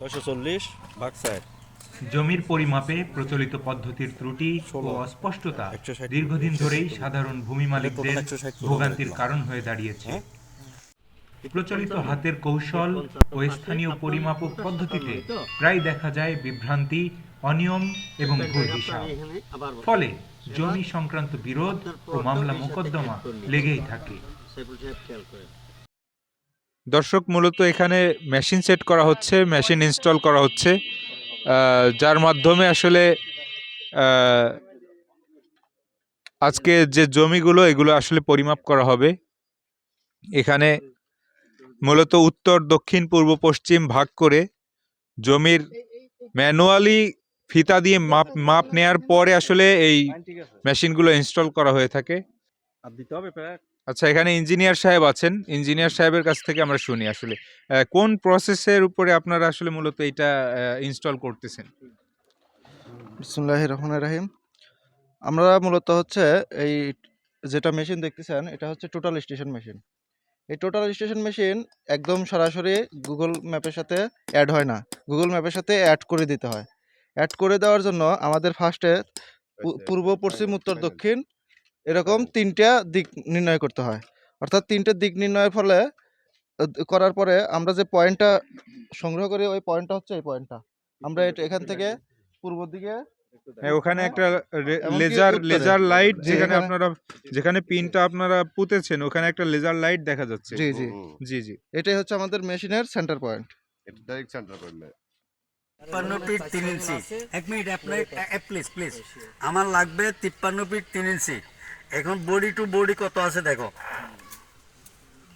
ছয়শো চল্লিশ ভাগ ষাট। জমির পরিমাপে প্রচলিত পদ্ধতির ত্রুটি ও অস্পষ্টতা দীর্ঘদিন ধরেই সাধারণ ভূমি মালিকদের ভোগান্তির কারণ হয়ে দাঁড়িয়েছে। হ্যাঁ? প্রচলিত হাতের কৌশল ও স্থানীয় পরিমাপক পদ্ধতিতে প্রায় দেখা যায় বিভ্রান্তি অনিয়ম এবং ভুল হিসাব। ফলে জমি সংক্রান্ত বিরোধ ও মামলা মোকদ্দমা লেগেই থাকে। দর্শক, মূলত এখানে মেশিন সেট করা হচ্ছে মেশিন ইনস্টল করা হচ্ছে যার মাধ্যমে আসলে আজকে যে জমিগুলো, এগুলো আসলে পরিমাপ করা হবে। এখানে মূলত উত্তর, দক্ষিণ, পূর্ব, পশ্চিম ভাগ করে জমির ম্যানুয়ালি ফিতা দিয়ে মাপ মাপ নেয়ার পরে আসলে এই মেশিনগুলো ইনস্টল করা হয়ে থাকে। দিতে হবে আচ্ছা এখানে ইঞ্জিনিয়ার সাহেব আছেন। ইঞ্জিনিয়ার সাহেবের কাছ থেকে আমরা শুনি আসলে। কোন প্রসেসের উপরে আপনারা আসলে মূলত এটা ইনস্টল করতেছেন? বিসমুল্লাহ রহমান রাহিম। আমরা মূলত হচ্ছে এই যেটা মেশিন দেখতেছেন এটা হচ্ছে টোটাল স্টেশন মেশিন এই টোটাল স্টেশন মেশিন একদম সরাসরি গুগল ম্যাপের সাথে অ্যাড হয় না। গুগল ম্যাপের সাথে অ্যাড করে দিতে হয়। অ্যাড করে দেওয়ার জন্য আমাদের ফার্স্টে পূর্ব পশ্চিম উত্তর দক্ষিণ এরকম তিনটা দিক নির্ণয় করতে হয়। অর্থাৎ তিনটে দিক নির্ণয়ের ফলে করার পরে আমরা যে পয়েন্টটা সংগ্রহ করি ওই পয়েন্টটা হচ্ছে এই পয়েন্টটা আমরা এটা এখান থেকে পূর্ব দিকে হ্যাঁ, ওখানে একটা লেজার লেজার লাইট যেখানে আপনারা যেখানে পিনটা আপনারা পুঁতেছেন ওখানে একটা লেজার লাইট দেখা যাচ্ছে। জি জি। জি জি। এটাই হচ্ছে আমাদের মেশিনের সেন্টার পয়েন্ট এটা ডাইরেক্ট সেন্টার করলে তিপ্পান্ন ফিট তিন ইঞ্চি এক মিনিট আপনার প্লিজ প্লিজ আমার লাগবে তিপ্পান্ন ফিট তিন ইঞ্চি এখন বডি টু বডি কত আছে দেখো?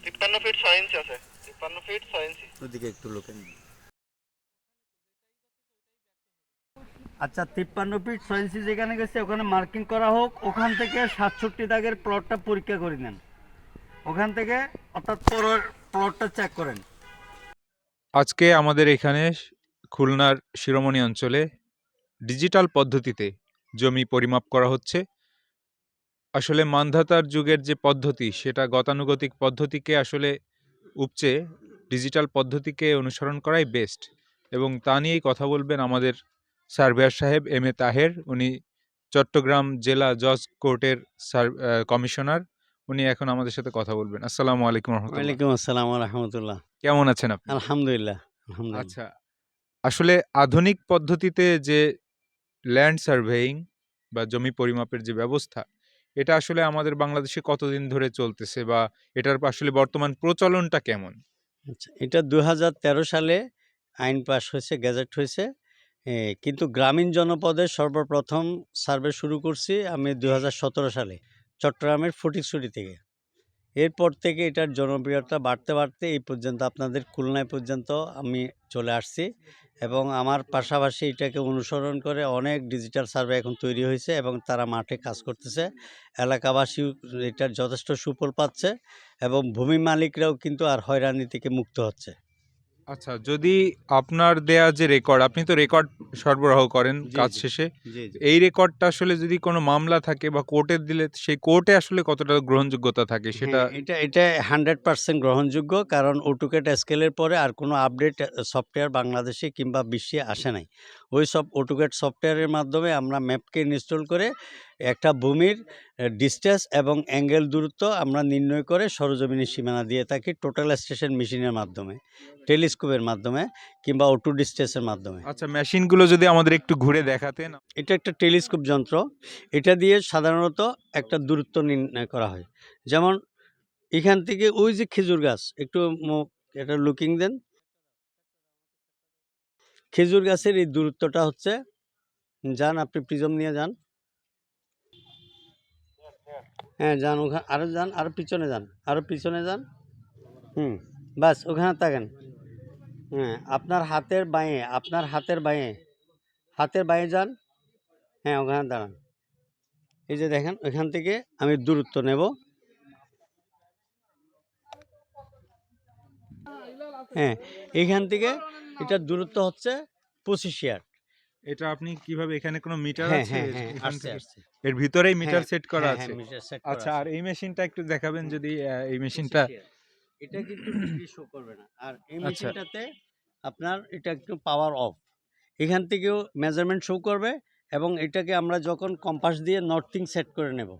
তিপ্পান্ন ফিট ছয় ইঞ্চি আছে। তিপ্পান্ন ফিট ছয় ইঞ্চি ওদিকে একটু লোকে আচ্ছা তিপ্পান্ন ফিট ছয় ইঞ্চি যেখানে গেছে ওখানে মার্কিং করা হোক ওখান থেকে সাতষট্টি দাগের প্লটটা পরীক্ষা করে নেন। ওখান থেকে অর্থাৎ পরের প্লটটা চেক করেন। আজকে আমাদের এখানে খুলনার শিরোমণি অঞ্চলে ডিজিটাল পদ্ধতিতে জমি পরিমাপ করা হচ্ছে। আসলে মান্ধাতার যুগের যে পদ্ধতি সেটা গতানুগতিক পদ্ধতিকে আসলে উপচে ডিজিটাল পদ্ধতিকে অনুসরণ করাই বেস্ট এবং তা নিয়েই কথা বলবেন আমাদের সার্ভেয়ার সাহেব এম এ তাহের। উনি চট্টগ্রাম জেলা জজ কোর্টের কমিশনার। উনি এখন আমাদের সাথে কথা বলবেন। আসসালামু আলাইকুম ওয়ালাইকুম আসসালাম রহমতুল্লাহ। কেমন আছেন আপনি? আলহামদুলিল্লাহ আলহামদুলিল্লাহ। আচ্ছা আসলে আধুনিক পদ্ধতিতে যে ল্যান্ড সার্ভেয়িং বা জমি পরিমাপের যে ব্যবস্থা এটা আসলে আমাদের বাংলাদেশে কতদিন ধরে চলতেছে বা এটার আসলে বর্তমান প্রচলনটা কেমন? আচ্ছা এটা দু হাজার তেরো সালে আইন পাশ হয়েছে, গ্যাজেট হয়েছে। কিন্তু গ্রামীণ জনপদে সর্বপ্রথম সার্ভে শুরু করছি আমি দু হাজার সতেরো সালে, চট্টগ্রামের ফটিকছড়ি থেকে। এরপর থেকে এটার জনপ্রিয়তা বাড়তে বাড়তে এই পর্যন্ত, আপনাদের খুলনায় পর্যন্ত আমি চলে আসছি এবং আমার পাশাপাশি এটাকে অনুসরণ করে অনেক ডিজিটাল সার্ভে এখন তৈরি হয়েছে এবং তারা মাঠে কাজ করতেছে। এলাকাবাসী এটার যথেষ্ট সুফল পাচ্ছে এবং ভূমি মালিকরাও কিন্তু আর হয়রানি থেকে মুক্ত হচ্ছে। আচ্ছা যদি আপনার দেয়া যে রেকর্ড আপনি তো রেকর্ড সরবরাহ করেন কাজ শেষে। এই রেকর্ডটা আসলে যদি কোনো মামলা থাকে বা কোর্টে দিলে সেই কোর্টে আসলে কতটা গ্রহণযোগ্যতা থাকে সেটা হ্যাঁ, এটা এটা হান্ড্রেড পার্সেন্ট গ্রহণযোগ্য কারণ ওটুকেট স্কেলের পরে আর কোনো আপডেট সফটওয়্যার বাংলাদেশে কিংবা বিশ্বে আসে নাই। ওই সব অটোকেট সফটওয়্যারের মাধ্যমে আমরা ম্যাপকে ইনস্টল করে একটা ভূমির ডিস্টেন্স এবং অ্যাঙ্গেল দূরত্ব আমরা নির্ণয় করে সরজমিনের সীমানা দিয়ে থাকি টোটাল স্টেশন মেশিনের মাধ্যমে টেলিস্কোপের মাধ্যমে কিংবা অটো ডিস্টেন্সের মাধ্যমে। আচ্ছা মেশিনগুলো যদি আমাদের একটু ঘুরে দেখাতেন। এটা একটা টেলিস্কোপ যন্ত্র এটা দিয়ে সাধারণত একটা দূরত্ব নির্ণয় করা হয়। যেমন এখান থেকে ওই যে খেজুর গাছ একটু এটা লুকিং দেন। খেজুর গাছের এই দূরত্বটা হচ্ছে। যান, আপনি প্রিজম নিয়ে যান। হ্যাঁ যান ওখানে আরও যান আরও পিছনে যান আরও পিছনে যান। হুম, বাস, ওখানে থাকেন। হ্যাঁ আপনার হাতের বাঁয়ে, আপনার হাতের বাঁয়ে। হাতের বাঁয়ে যান। হ্যাঁ ওখানে দাঁড়ান। এই যে দেখেন ওইখান থেকে আমি দূরত্ব নেব। হ্যাঁ এইখান থেকে এটার দূরত্ব হচ্ছে পঁচিশ ইয়ার্ড এটা আপনি কীভাবে এখানে কোনো মিটার হ্যাঁ আছে? হ্যাঁ হ্যাঁ এর ভিতরেই মিটার সেট করা আছে। আচ্ছা আর এই মেশিনটা একটু দেখাবেন যদি এই মেশিনটা এটা কিন্তু শো করবে না। আর এই আচ্ছা। মেশিনটাতে আপনার এটা একটু পাওয়ার অফ এখান থেকেও মেজারমেন্ট শো করবে এবং এটাকে আমরা যখন কম্পাস দিয়ে নর্থিং সেট করে নেব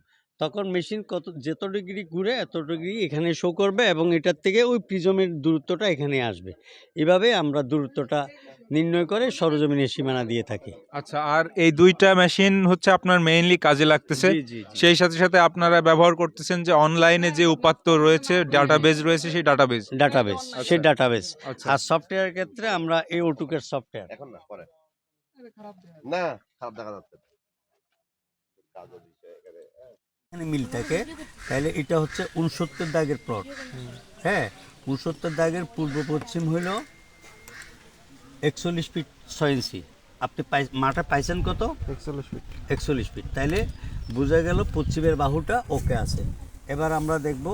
তখন মেশিন কত যত ডিগ্রি ঘুরে এত ডিগ্রি এখানে শো করবে এবং এটার থেকে ওই প্রিজমের দূরত্বটা এখানে আসবে। এভাবে আমরা দূরত্বটা নির্ণয় করে সরজমিনের সীমানা দিয়ে থাকি। আচ্ছা আর এই দুইটা মেশিন হচ্ছে আপনার মেইনলি কাজে লাগতেছে। সেই সাথে সাথে আপনারা ব্যবহার করতেছেন যে অনলাইনে যে উপাত্ত রয়েছে ডাটাবেজ রয়েছে সেই ডাটাবেজ ডাটাবেস সেই ডাটাবেস আচ্ছা। আর সফটওয়্যারের ক্ষেত্রে আমরা এই ওটুকের সফটওয়্যার এখন না পরে। না খারাপ দেখা যাচ্ছে এখানে মিল থাকে। তাহলে এটা হচ্ছে উনসত্তর দাগের প্লট হ্যাঁ উনসত্তর দাগের পূর্ব পশ্চিম হইল একচল্লিশ ফিট ছয় ইঞ্চি আপনি পাই মাটা পাইছেন কত? একচল্লিশ ফিট একচল্লিশ ফিট তাইলে বোঝা গেল পশ্চিমের বাহুটা ওকে আছে। এবার আমরা দেখব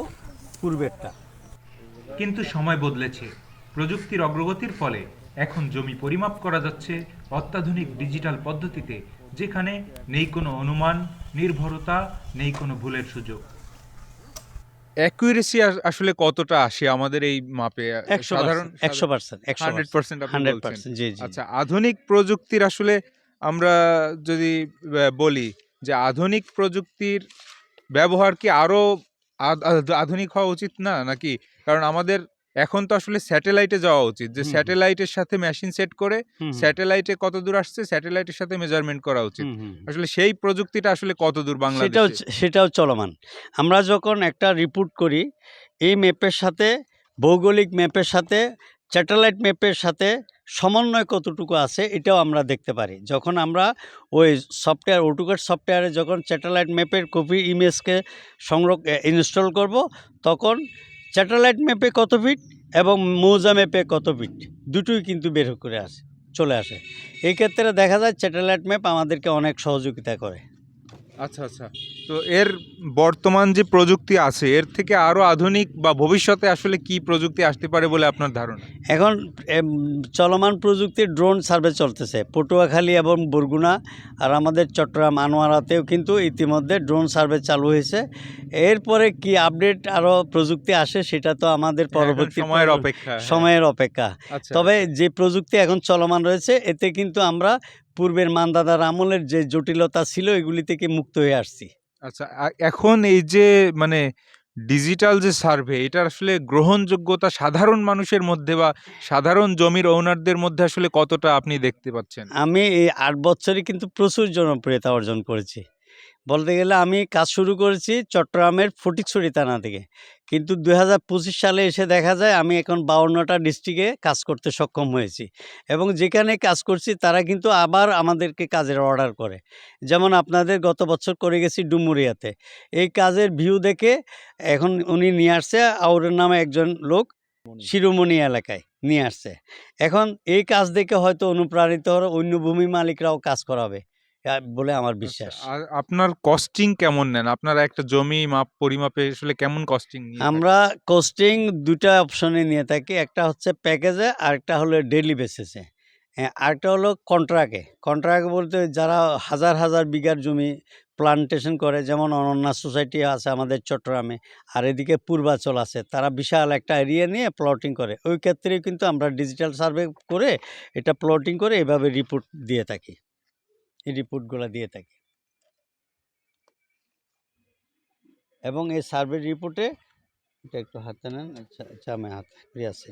পূর্বেরটা। কিন্তু সময় বদলেছে। প্রযুক্তির অগ্রগতির ফলে এখন জমি পরিমাপ করা যাচ্ছে অত্যাধুনিক ডিজিটাল পদ্ধতিতে। যেখানে নেই কোনো অনুমান নির্ভরতা নেই কোনো ভুলের সুযোগ। অ্যাকুরেসি আসলে কতটা আসে আমাদের এই মাপে? সাধারণ একশো পার্সেন্ট একশো হান্ড্রেড পার্সেন্ট হান্ড্রেড পার্সেন্ট জি জি। আচ্ছা আধুনিক প্রযুক্তির আসলে আমরা যদি বলি যে আধুনিক প্রযুক্তির ব্যবহার কি আরও আধ- আধ- আধুনিক হওয়া উচিত না নাকি? কারণ আমাদের এখন তো আসলে স্যাটেলাইটে যাওয়া উচিত। যে। স্যাটেলাইটের সাথে মেশিন সেট করে স্যাটেলাইটে কত দূর আসছে স্যাটেলাইটের সাথে মেজারমেন্ট করা উচিত। আসলে সেই প্রযুক্তিটা আসলে কত দূর সেটাও সেটাও চলমান। আমরা যখন একটা রিপোর্ট করি এই ম্যাপের সাথে ভৌগোলিক ম্যাপের সাথে স্যাটেলাইট ম্যাপের সাথে সমন্বয় কতটুকু আছে এটাও আমরা দেখতে পারি। যখন আমরা ওই সফটওয়্যার ওটুকার সফটওয়্যারে যখন স্যাটেলাইট ম্যাপের কপি ইমেজকে সংরক্ষ ইনস্টল করব তখন স্যাটেলাইট ম্যাপে কত ফিট এবং মৌজা ম্যাপে কত ফিট? দুটোই কিন্তু বের করে আসে, চলে আসে। এই ক্ষেত্রে দেখা যায় স্যাটেলাইট ম্যাপ আমাদেরকে অনেক সহযোগিতা করে। আচ্ছা আচ্ছা। তো এর বর্তমান যে প্রযুক্তি আছে এর থেকে আরও আধুনিক বা ভবিষ্যতে আসলে কি প্রযুক্তি আসতে পারে বলে আপনার ধারণা? এখন চলমান প্রযুক্তির ড্রোন সার্ভে চলতেছে পটুয়াখালী এবং বরগুনা আর আমাদের চট্টগ্রাম আনোয়ারাতেও কিন্তু ইতিমধ্যে ড্রোন সার্ভে চালু হয়েছে। এরপরে কি আপডেট আরও প্রযুক্তি আসে সেটা তো আমাদের পরবর্তী সময়ের অপেক্ষা হ্যাঁ। সময়ের অপেক্ষা। আচ্ছা তবে যে প্রযুক্তি এখন চলমান রয়েছে এতে কিন্তু আমরা পূর্বের মানদাদার আমলের যে জটিলতা ছিল এগুলি থেকে মুক্ত হয়ে আসছি। আচ্ছা এখন এই যে মানে ডিজিটাল যে সার্ভে এটা আসলে গ্রহণযোগ্যতা সাধারণ মানুষের মধ্যে বা সাধারণ জমির ওনারদের মধ্যে আসলে কতটা আপনি দেখতে পাচ্ছেন? আমি এই আট বছরে কিন্তু প্রচুর জনপ্রিয়তা অর্জন করেছি। বলতে গেলে আমি কাজ শুরু করেছি চট্টগ্রামের ফটিকছড়ি থানা থেকে। কিন্তু দু হাজার পঁচিশ সালে এসে দেখা যায় আমি এখন বাউন্নটা ডিস্ট্রিক্টে কাজ করতে সক্ষম হয়েছি। এবং যেখানে কাজ করছি তারা কিন্তু আবার আমাদেরকে কাজের অর্ডার করে। যেমন আপনাদের গত বছর করে গেছি ডুমুরিয়াতে। এই কাজের ভিউ দেখে এখন উনি নিয়ে আসছে আউরের নামে একজন লোক শিরোমণি। এলাকায় নিয়ে আসছে। এখন এই কাজ দেখে হয়তো অনুপ্রাণিত হয়ে অন্য ভূমি মালিকরাও কাজ করাবে। বলে আমার বিশ্বাস। আচ্ছা, আর আপনার কস্টিং কেমন নেন? আপনারা একটা জমি মাপ পরিমাপে আসলে কেমন কস্টিং আমরা কোস্টিং দুটা অপশনে নিয়ে থাকি। একটা হচ্ছে প্যাকেজে আর একটা হলো ডেলি বেসিসে আরেকটা হলো কন্ট্রাক্টে কন্ট্রাক্ট বলতে যারা হাজার হাজার বিঘার জমি প্লান্টেশন করে যেমন অনন্যা সোসাইটি আছে আমাদের চট্টগ্রামে আর এদিকে পূর্বাচল আছে তারা বিশাল একটা এরিয়া নিয়ে প্লটিং করে। ওই ক্ষেত্রে কিন্তু আমরা ডিজিটাল সার্ভে করে এটা প্লটিং করে এভাবে রিপোর্ট দিয়ে থাকি। এই রিপোর্টগুলো দিয়ে থাকি। এবং এই সার্ভে রিপোর্টে এটা একটু হাতে নেন আচ্ছা আমি হাত আছে।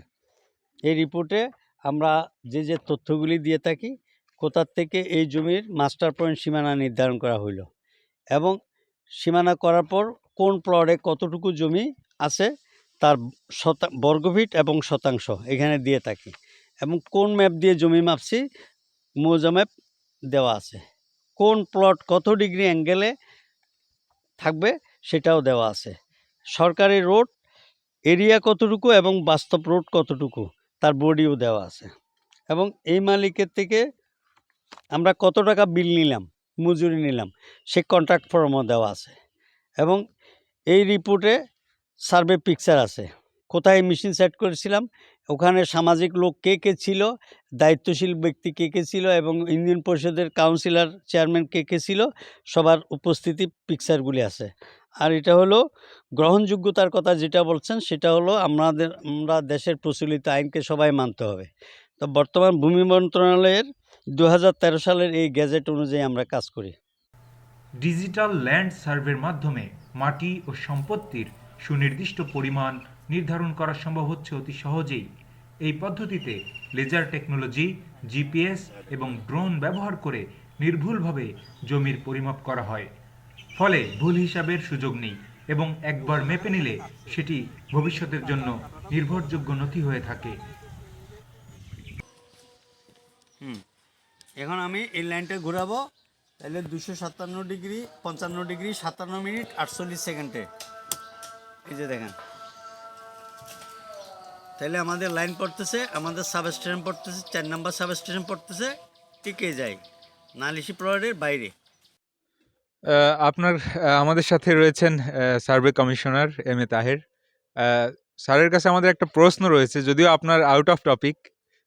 এই রিপোর্টে আমরা যে যে তথ্যগুলি দিয়ে থাকি কোথার থেকে এই জমির মাস্টার পয়েন্ট সীমানা নির্ধারণ করা হইল এবং সীমানা করার পর কোন প্লটে কতটুকু জমি আছে, তার শতা, বর্গফিট এবং শতাংশ এখানে দিয়ে থাকি। এবং কোন ম্যাপ দিয়ে জমি মাপছি, মৌজা ম্যাপ দেওয়া আছে। কোন প্লট কত ডিগ্রি অ্যাঙ্গেলে থাকবে সেটাও দেওয়া আছে। সরকারি রোড, এরিয়া কতটুকু এবং বাস্তব রোড কতটুকু তার বডিও দেওয়া আছে। এবং এই মালিকের থেকে আমরা কত টাকা বিল নিলাম, মজুরি নিলাম সে কন্ট্রাক্ট ফর্মও দেওয়া আছে। এবং এই রিপোর্টে সার্ভে পিকচার আছে। কোথায় মেশিন সেট করেছিলাম ওখানে সামাজিক লোক কে কে ছিল? দায়িত্বশীল ব্যক্তি কে কে ছিল? এবং ইউনিয়ন পরিষদের কাউন্সিলর, চেয়ারম্যান কে কে ছিল? সবার উপস্থিতি পিকচারগুলি আছে। আর এটা হলো গ্রহণযোগ্যতার কথা যেটা বলছেন, সেটা হলো আমাদের, আমরা দেশের প্রচলিত আইনকে সবাই মানতে হবে। তো বর্তমান ভূমি মন্ত্রণালয়ের দু হাজার তেরো সালের এই গ্যাজেট অনুযায়ী আমরা কাজ করি। ডিজিটাল ল্যান্ড সার্ভের মাধ্যমে মাটি ও সম্পত্তির সুনির্দিষ্ট পরিমাণ নির্ধারণ করা সম্ভব হচ্ছে অতি সহজেই। এই পদ্ধতিতে লেজার টেকনোলজি, জিপিএস এবং ড্রোন ব্যবহার করে নির্ভুলভাবে জমির পরিমাপ করা হয়। ফলে ভুল হিসাবের সুযোগ নেই এবং একবার মেপে নিলে সেটি ভবিষ্যতের জন্য নির্ভরযোগ্য নথি হয়ে থাকে। এখন আমি এই লাইনটা ঘোরাবো। তাহলে দুশো সাতান্ন ডিগ্রি, পঞ্চান্ন ডিগ্রি, সাতান্ন মিনিট, আটচল্লিশ সেকেন্ডে। এই যে দেখেন। তাহলে আমাদের লাইন পড়তেছে আমাদের সাব স্টেশন পড়তেছে চার নম্বর সাব স্টেশন পড়তেছে টিকে যায়। নালিশি প্রয়ারের বাইরে। আপনার আমাদের সাথে রয়েছেন survey commissioner M A Taher. স্যারের কাছে আমাদের একটা প্রশ্ন রয়েছে যদিও আপনার আউট অফ টপিক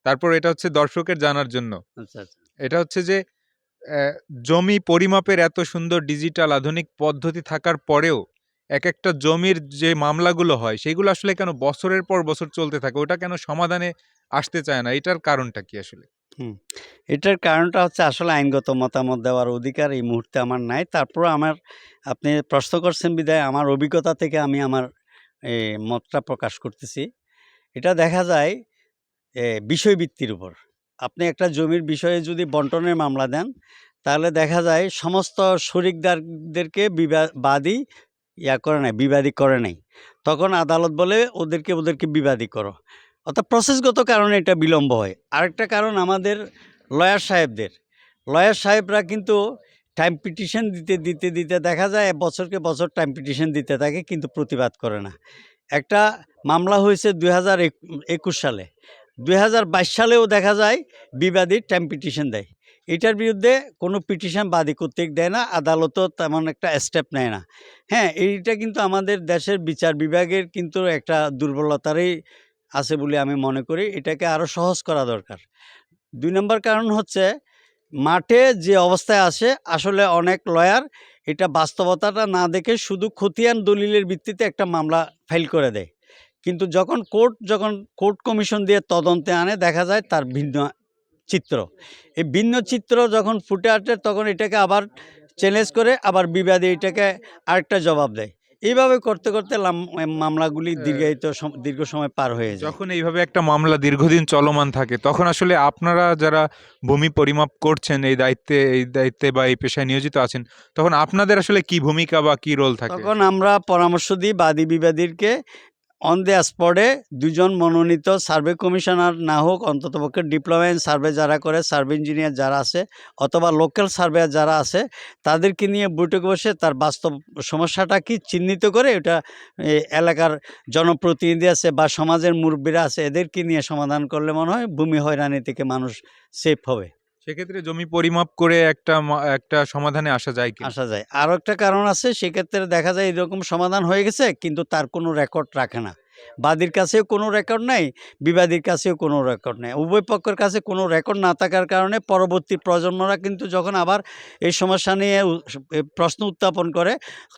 তারপর এটা হচ্ছে দর্শকের জানার জন্য। আচ্ছা আচ্ছা। এটা হচ্ছে যে জমি পরিমাপের এত সুন্দর ডিজিটাল আধুনিক পদ্ধতি থাকার পরেও এক একটা জমির যে মামলাগুলো হয়, সেগুলো আসলে কেন বছরের পর বছর চলতে থাকে? ওটা কেন সমাধানে আসতে চায় না? এটার কারণটা কি আসলে? হুম, এটার কারণটা হচ্ছে আসলে আইনগত মতামত দেওয়ার অধিকার এই মুহূর্তে আমার নাই। তারপর আমার, আপনি প্রশ্ন করছেন বিদায় আমার অভিজ্ঞতা থেকে আমি আমার মতটা প্রকাশ করতেছি। এটা দেখা যায় বিষয়ভিত্তির উপর। আপনি একটা জমির বিষয়ে যদি বন্টনের মামলা দেন, তাহলে দেখা যায় সমস্ত শরিকদারদেরকে বিবা- বাদী ইয়া করে নাই, বিবাদী করে নাই। তখন আদালত বলে, ওদেরকে ওদেরকে বিবাদী করো। অর্থাৎ প্রসেসগত কারণে এটা বিলম্ব হয়। আরেকটা কারণ আমাদের লয়ার সাহেবদের। লয়ার সাহেবরা কিন্তু টাইম পিটিশন দিতে দিতে দিতে দেখা যায়, বছরকে বছর টাইম পিটিশন দিতে থাকে, কিন্তু প্রতিবাদ করে না। একটা মামলা হয়েছে দুই হাজার একুশ সালে। দুই হাজার বাইশ সালেও দেখা যায় বিবাদী টাইম পিটিশন দেয়। এটার বিরুদ্ধে কোনো পিটিশন বাদী কর্তৃক দেয় না, আদালতও তেমন একটা স্টেপ নেয় না। হ্যাঁ এইটা কিন্তু আমাদের দেশের বিচার বিভাগের কিন্তু একটা দুর্বলতারই আছে বলে আমি মনে করি, এটাকে আরও সহজ করা দরকার। দুই নম্বর কারণ হচ্ছে, মাঠে যে অবস্থায় আসে, আসলে অনেক লয়ার এটা বাস্তবতাটা না দেখে শুধু খতিয়ান দলিলের ভিত্তিতে একটা মামলা ফাইল করে দেয়। কিন্তু যখন কোর্ট যখন কোর্ট কমিশন দিয়ে তদন্তে আনে, দেখা যায় তার ভিন্ন চিত্র। এই ভিন্ন চিত্র যখন ফুটে আসে তখন এটাকে আবার চ্যালেঞ্জ করে আবার বিবাদী এটাকে আরেকটা জবাব দেয়। এইভাবে করতে করতে মামলাগুলি দীর্ঘায়িত দীর্ঘ সময় পার হয়ে যায়। যখন এইভাবে একটা মামলা দীর্ঘদিন চলমান থাকে তখন আসলে আপনারা যারা ভূমি পরিমাপ করছেন এই দায়িত্বে এই দায়িত্বে বা এই পেশায় নিয়োজিত আছেন তখন আপনাদের আসলে কি ভূমিকা বা কি রোল থাকে? তখন আমরা পরামর্শ দিই বাদী বিবাদীরকে অন দ্য স্পটে দুজন মনোনীত সার্ভে কমিশনার না হোক, অন্ততপক্ষে ডিপ্লোমা সার্ভে যারা করে সার্ভে ইঞ্জিনিয়ার যারা আছে, অথবা লোকাল সার্ভেয়ার যারা আছে, তাদেরকে নিয়ে বৈঠক বসে তার বাস্তব সমস্যাটা কি চিহ্নিত করে এটা এলাকার জনপ্রতিনিধি আছে বা সমাজের মুরব্বীরা আছে, এদেরকে নিয়ে সমাধান করলে মনে হয় ভূমি হয়রানি থেকে মানুষ সেফ হবে। সেক্ষেত্রে জমি পরিমাপ করে একটা একটা সমাধানে আসা যায় কি আসা যায়। আরও একটা কারণ আছে, সেক্ষেত্রে দেখা যায় এরকম সমাধান হয়ে গেছে, কিন্তু তার কোনো রেকর্ড রাখে না। বাদীর কাছেও কোনো রেকর্ড নাই, বিবাদীর কাছেও কোনো রেকর্ড নেই। উভয় পক্ষের কাছে কোনো রেকর্ড না থাকার কারণে পরবর্তী প্রজন্মরা কিন্তু যখন আবার এই সমস্যা নিয়ে প্রশ্ন উত্থাপন করে,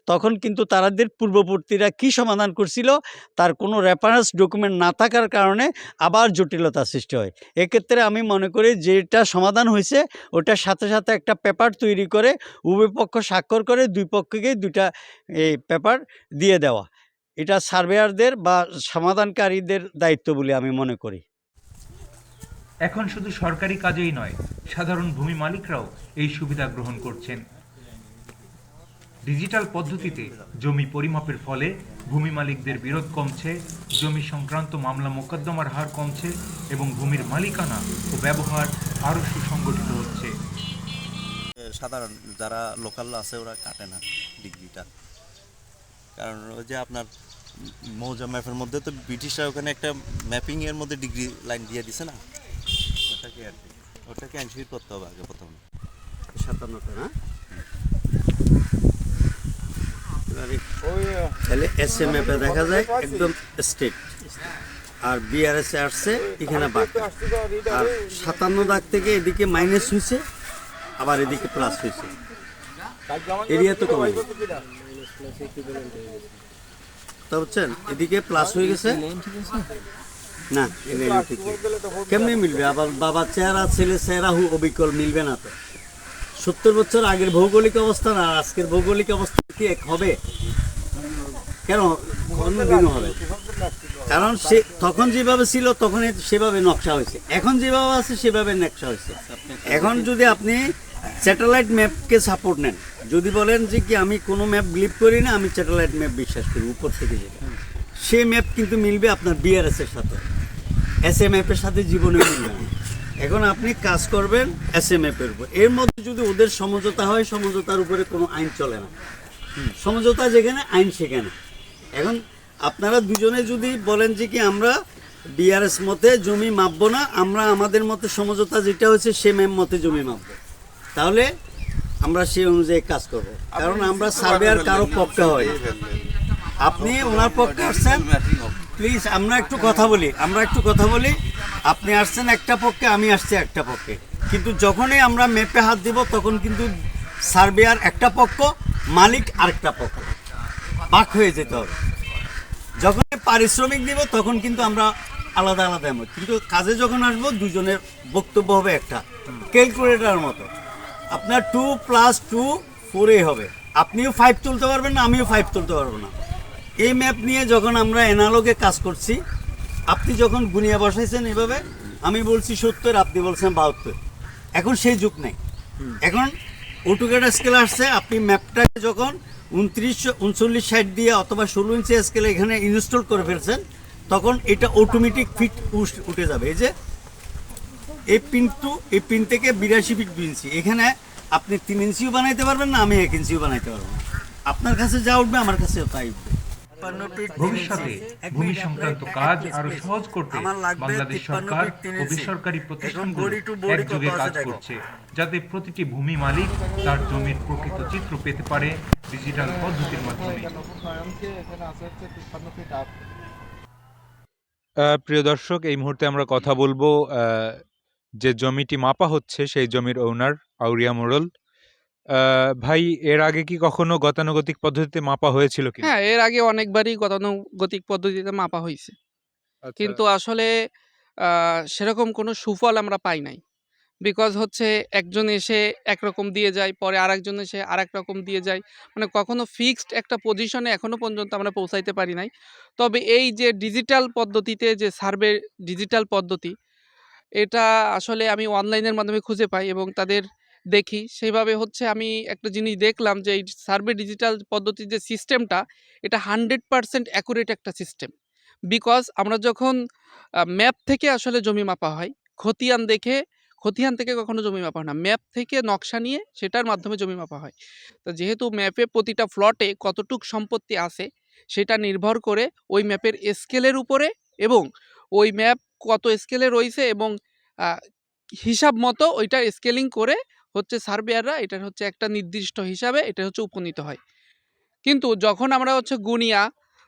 তখন কিন্তু তারাদের পূর্ববর্তীরা কি সমাধান করছিল, তার কোনো রেফারেন্স ডকুমেন্ট না থাকার কারণে আবার জটিলতা সৃষ্টি হয়। এক্ষেত্রে আমি মনে করি যেটা সমাধান হয়েছে, ওটার সাথে সাথে একটা পেপার তৈরি করে উভয় পক্ষ স্বাক্ষর করে দুই পক্ষকেই দুইটা, এই পেপার দিয়ে দেওয়া। এটা সার্ভেয়ারদের বা সমাধানকারীদের দায়িত্ব বলে আমি মনে করি। এখন শুধু সরকারি কাজেই নয় সাধারণ ভূমি মালিকরাও এই সুবিধা গ্রহণ করছেন। ডিজিটাল পদ্ধতিতে জমি পরিমাপের ফলে ভূমি মালিকদের বিরোধ কমছে জমি সংক্রান্ত মামলা মোকদ্দমার হার কমছে এবং ভূমির মালিকানা ও ব্যবহার আরও সুসংগঠিত হচ্ছে। সাধারণ যারা লোকাল আছে ওরা কাটে না ডিগ্রিটা। কারণ ওই যে আপনার মৌজা ম্যাপের মধ্যে তো ব্রিটিশরা ওখানে একটা ম্যাপিং এর মধ্যে ডিগ্রি লাইন দিয়ে দিছে না? ওটাকে আর কি ওটাকে এনশিওর করতে হবে আগে প্রথমে। সাতান্নটা না? তাহলে এস এম এফে দেখা যায় একদম স্টেট আর বিআরএস আসছে এখানে বাদ আর সাতান্ন দাগ থেকে এদিকে মাইনাস হয়েছে আবার এদিকে প্লাস হয়েছে এরিয়া তো কমে তা বুঝছেন? এদিকে প্লাস হয়ে গেছে। না। কেমনি মিলবে? আবার বাবার চেহারা, ছেলে চেহারা অবিকল মিলবে না তো। সত্তর বছর আগের ভৌগোলিক অবস্থান আর আজকের ভৌগোলিক অবস্থা কি এক হবে? কেন? অন্য ভিন্ন হবে। কারণ সে তখন যেভাবে ছিল তখন সেভাবে নকশা হয়েছে। এখন যেভাবে আছে, সেভাবে নকশা হয়েছে। এখন যদি আপনি স্যাটেলাইট ম্যাপকে সাপোর্ট নেন যদি বলেন যে কি আমি কোনো ম্যাপ বিলিভ করি না, আমি স্যাটেলাইট ম্যাপ বিশ্বাস করি, উপর থেকে যেটা। সেই ম্যাপ কিন্তু মিলবে আপনার বিআরএস এর সাথে। এস এম এর সাথে জীবনে মিলবে এখন আপনি কাজ করবেন এস এম এর উপর। এর মধ্যে যদি ওদের সমঝোতা হয়, সমঝোতার উপরে কোনো আইন চলে না। সমঝোতা যেখানে, আইন সেখানে। এখন আপনারা দুজনে যদি বলেন যে কি আমরা বিআরএস মতে জমি মাপবো না, আমরা আমাদের মতে সমঝোতা যেটা হয়েছে সে ম্যাম মতে জমি মাপবো। তাহলে আমরা সেই অনুযায়ী কাজ করব। কারণ আমরা সার্ভেয়ার কারও পক্ষে হয় আপনি ওনার পক্ষে আসছেন। প্লিজ আমরা একটু কথা বলি আমরা একটু কথা বলি। আপনি আসছেন একটা পক্ষে আমি আসছি একটা পক্ষে। কিন্তু যখনই আমরা মেপে হাত দিব তখন কিন্তু সার্ভেয়ার একটা পক্ষ মালিক আরেকটা পক্ষ। বাক হয়ে যেতে হবে। যখন পারিশ্রমিক দিব তখন কিন্তু আমরা আলাদা আলাদা এমন কিন্তু কাজে যখন আসব দুজনের বক্তব্য হবে একটা। ক্যালকুলেটার মতো। আপনার টু প্লাস টু ফোরে হবে। আপনিও ফাইভ তুলতে পারবেন না, আমিও ফাইভ তুলতে পারব না। এই ম্যাপ নিয়ে যখন আমরা এনালগে কাজ করছি, আপনি যখন গুনিয়া বসাইছেন এভাবে, আমি বলছি সত্তর, আপনি বলছেন বাহাত্তর। এখন সেই যুগ নেই। এখন অটোকেটা স্কেল আসছে, আপনি ম্যাপটাকে যখন উনত্রিশ উনচল্লিশ, ষাট দিয়ে অথবা ষোলো ইঞ্চি স্কেলে এখানে ইনস্টল করে ফেলছেন, তখন এটা অটোমেটিক ফিট উঠে যাবে। এই যে এই পিন টু এই পিন থেকে বিরাশি ফিট দুই ইঞ্চি এখানে আপনি তিন ইঞ্চিও বানাইতে পারবেন না আমি এক ইঞ্চিও বানাইতে পারব আপনার কাছে যা উঠবে আমার কাছেও তাই উঠবে। ভবিষ্যতে ভূমি সংক্রান্ত কাজ আরও সহজ করতে বাংলাদেশ সরকার ও বেসরকারি প্রতিষ্ঠানগুলো একযোগে কাজ করছে যাতে প্রতিটি ভূমি মালিক তার জমির প্রকৃত চিত্র পেতে পারে ডিজিটাল পদ্ধতির মাধ্যমে। আহ, প্রিয় দর্শক এই মুহূর্তে আমরা কথা বলব আহ, যে জমিটি মাপা হচ্ছে সেই জমির ওনার আউরিয়া মোড়ল ভাই এর আগে কি কখনো গতানুগতিক পদ্ধতিতে মাপা হয়েছিল কি হ্যাঁ এর আগে অনেকবারই গতানুগতিক পদ্ধতিতে মাপা হয়েছে। কিন্তু আসলে সেরকম কোনো সুফল আমরা পাই নাই। বিকজ হচ্ছে একজন এসে একরকম দিয়ে যায় পরে আরেকজন এসে আরেক রকম দিয়ে যায়। মানে কখনো ফিক্সড একটা পজিশনে এখনও পর্যন্ত আমরা পৌঁছাইতে পারি নাই। তবে এই যে ডিজিটাল পদ্ধতিতে যে সার্ভে ডিজিটাল পদ্ধতি এটা আসলে আমি অনলাইনের মাধ্যমে খুঁজে পাই এবং তাদের দেখি। সেইভাবে হচ্ছে আমি একটা জিনিস দেখলাম যে, এই সার্ভে ডিজিটাল পদ্ধতির যে সিস্টেমটা, এটা হান্ড্রেড পারসেন্ট অ্যাকুরেট একটা সিস্টেম। বিকজ আমরা যখন ম্যাপ থেকে আসলে জমি মাপা হয়, খতিয়ান দেখে, খতিয়ান থেকে কখনো জমি মাপা হয় না। ম্যাপ থেকে নকশা নিয়ে সেটার মাধ্যমে জমি মাপা হয়। তো যেহেতু ম্যাপে প্রতিটা ফ্লটে কতটুক সম্পত্তি আছে, সেটা নির্ভর করে ওই ম্যাপের স্কেলের উপরে এবং ওই ম্যাপ কত স্কেলে রয়েছে এবং হিসাব মতো ওইটা স্কেলিং করে হচ্ছে সার্ভেয়াররা এটার হচ্ছে একটা নির্দিষ্ট হিসাবে এটা হচ্ছে উপনীত হয়। কিন্তু যখন আমরা হচ্ছে গুনিয়া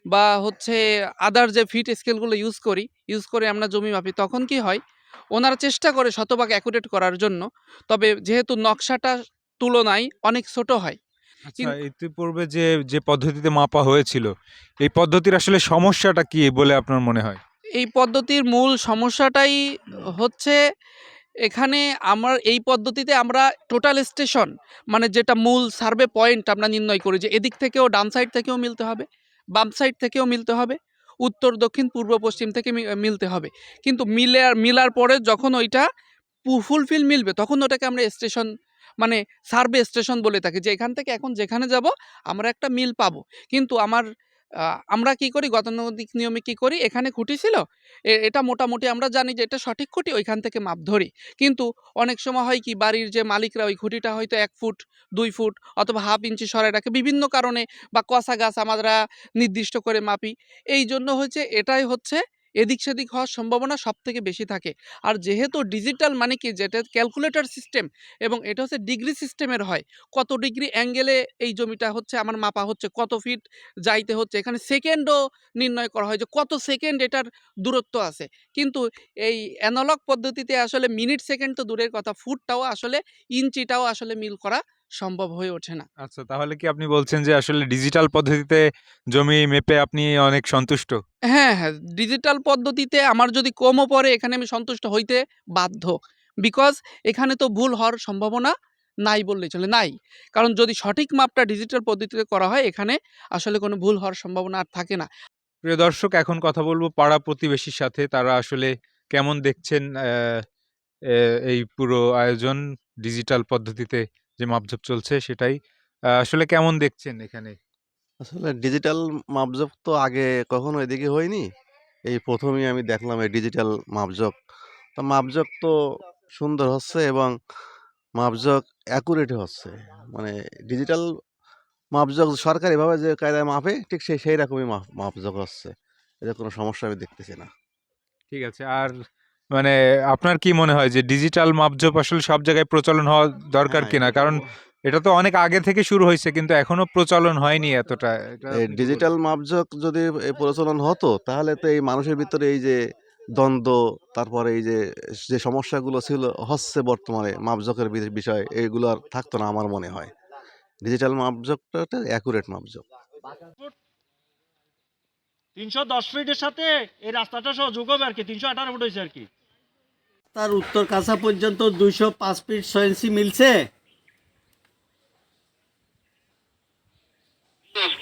বা হচ্ছে আদার যে ফিট স্কেলগুলো ইউজ করি ইউজ করে আমরা জমি মাপি তখন কি হয়? ওনারা চেষ্টা করে শতভাগ অ্যাকুরেট করার জন্য তবে যেহেতু নকশাটা তুলনায় অনেক ছোট হয়। আচ্ছা ইতিপূর্বে যে যে পদ্ধতিতে মাপা হয়েছিল এই পদ্ধতির আসলে সমস্যাটা কি বলে আপনার মনে হয়? এই পদ্ধতির মূল সমস্যাটাই হচ্ছে এখানে আমার, এই পদ্ধতিতে আমরা টোটাল স্টেশন মানে যেটা মূল সার্ভে পয়েন্ট আমরা নির্ণয় করি যে এদিক থেকেও ডান সাইড থেকেও মিলতে হবে, বাম সাইড থেকেও মিলতে হবে, উত্তর, দক্ষিণ, পূর্ব, পশ্চিম থেকে মিলতে হবে। কিন্তু মিলে, মিলার পরে যখন ওইটা ফুলফিল মিলবে, তখন ওটাকে আমরা স্টেশন মানে সার্ভে স্টেশন বলে থাকি যে এখান থেকে এখন যেখানে যাব, আমরা একটা মিল পাবো। কিন্তু আমার আমরা কি করি? গতানুগতিক নিয়মে কি করি? এখানে খুঁটি ছিল। এটা মোটামুটি আমরা জানি যে এটা সঠিক খুঁটি, ওইখান থেকে মাপ ধরি। কিন্তু অনেক সময় হয় কি, বাড়ির যে মালিকরা ওই খুঁটিটা হয়তো এক ফুট, দুই ফুট অথবা হাফ ইঞ্চি সরাই রাখে। বিভিন্ন কারণে বা কষা গাছ আমরা নির্দিষ্ট করে মাপি। এই জন্য হচ্ছে এটাই হচ্ছে এদিক সেদিক হওয়ার সম্ভাবনা সব থেকে বেশি থাকে। আর যেহেতু ডিজিটাল মানে কি? যেটা ক্যালকুলেটর সিস্টেম এবং এটা হচ্ছে ডিগ্রি সিস্টেমের হয়। কত ডিগ্রি অ্যাঙ্গেলে এই জমিটা হচ্ছে, আমার মাপা হচ্ছে, কত ফিট যাইতে হচ্ছে, এখানে সেকেন্ডও নির্ণয় করা হয় যে কত সেকেন্ড এটার দূরত্ব আছে। কিন্তু এই অ্যানালগ পদ্ধতিতে আসলে মিনিট সেকেন্ড তো দূরের কথা ফুটটাও আসলে ইঞ্চিটাও আসলে মিল করা সম্ভব হয়ে ওঠে না। আচ্ছা তাহলে কি আপনি বলছেন যে আসলে ডিজিটাল পদ্ধতিতে জমি মেপে আপনি অনেক সন্তুষ্ট? হ্যাঁ হ্যাঁ ডিজিটাল পদ্ধতিতে আমার যদি কমও পড়ে এখানে আমি সন্তুষ্ট হইতে বাধ্য। বিকজ এখানে তো ভুল হওয়ার সম্ভাবনা নাই বললেই চলে নাই। কারণ যদি সঠিক মাপটা ডিজিটাল পদ্ধতিতে করা হয় এখানে আসলে কোনো ভুল হওয়ার সম্ভাবনা আর থাকে না। প্রিয় দর্শক এখন কথা বলব পাড়া প্রতিবেশীর সাথে। তারা আসলে কেমন দেখছেন এই পুরো আয়োজন ডিজিটাল পদ্ধতিতে? যে মাপঝোপ চলছে সেটাই। আসলে কেমন দেখছেন এখানে? আসলে ডিজিটাল মাপজোক তো আগে কখনো এদিকে হয়নি। এই প্রথমেই আমি দেখলাম এই ডিজিটাল মাপজোক তো মাপজোক তো সুন্দর হচ্ছে এবং মাপজোক অ্যাকুরেট হচ্ছে। মানে ডিজিটাল মাপজোক সরকারিভাবে যে কায়দায় মাপে ঠিক সেই সেই রকমই মাপ মাপজোক হচ্ছে। এতে কোনো সমস্যা আমি দেখতেছি না। ঠিক আছে আর মানে আপনার কি মনে হয় যে ডিজিটাল মাপঝোপ আসলে সব জায়গায় প্রচলন হওয়া দরকার হ্যাঁ, কিনা? কারণ এটা তো অনেক আগে থেকে শুরু হয়েছে কিন্তু এখনও প্রচলন হয়নি এতটা। ডিজিটাল মাপজোক যদি প্রচলন হতো তাহলে তো এই মানুষের ভিতরে এই যে দ্বন্দ্ব তারপরে এই যে যে সমস্যাগুলো ছিল হচ্ছে বর্তমানে মাপজোকের বিষয় এইগুলো আর থাকতো না আমার মনে হয়। ডিজিটাল মাপজোকটা একটা অ্যাকুরেট মাপজোক। তিনশো দশ ফিটের সাথে এই রাস্তাটা সহ যোগ হবে আর কি তিনশো আঠারো ফুট হয়েছে আর কি। তার উত্তর কাছা পর্যন্ত দুইশো পাঁচ ফিট ছয় ইঞ্চি মিলছে।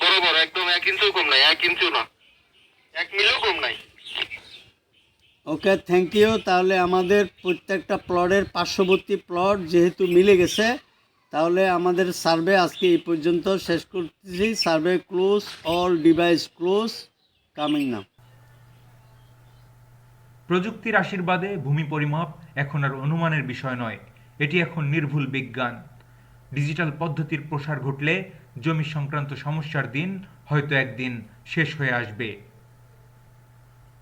বরাবর একদম এক ইঞ্চিও কম নাই এক ইঞ্চিও না। এক মিলিও কম নাই। ওকে থ্যাংক ইউ তাহলে আমাদের প্রত্যেকটা প্লটের পার্শ্ববর্তী প্লট যেহেতু মিলে গেছে তাহলে আমাদের সার্ভে আজকে এই পর্যন্ত শেষ করতেছি। Survey close all device close coming now প্রযুক্তির আশীর্বাদে ভূমি পরিমাপ এখন আর অনুমানের বিষয় নয়। এটি এখন নির্ভুল বিজ্ঞান। ডিজিটাল পদ্ধতির প্রসার ঘটলে জমি সংক্রান্ত সমস্যার দিন হয়তো একদিন শেষ হয়ে আসবে।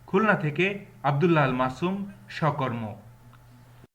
খুলনা থেকে আবদুল্লাহ আল মাসুম সকর্ম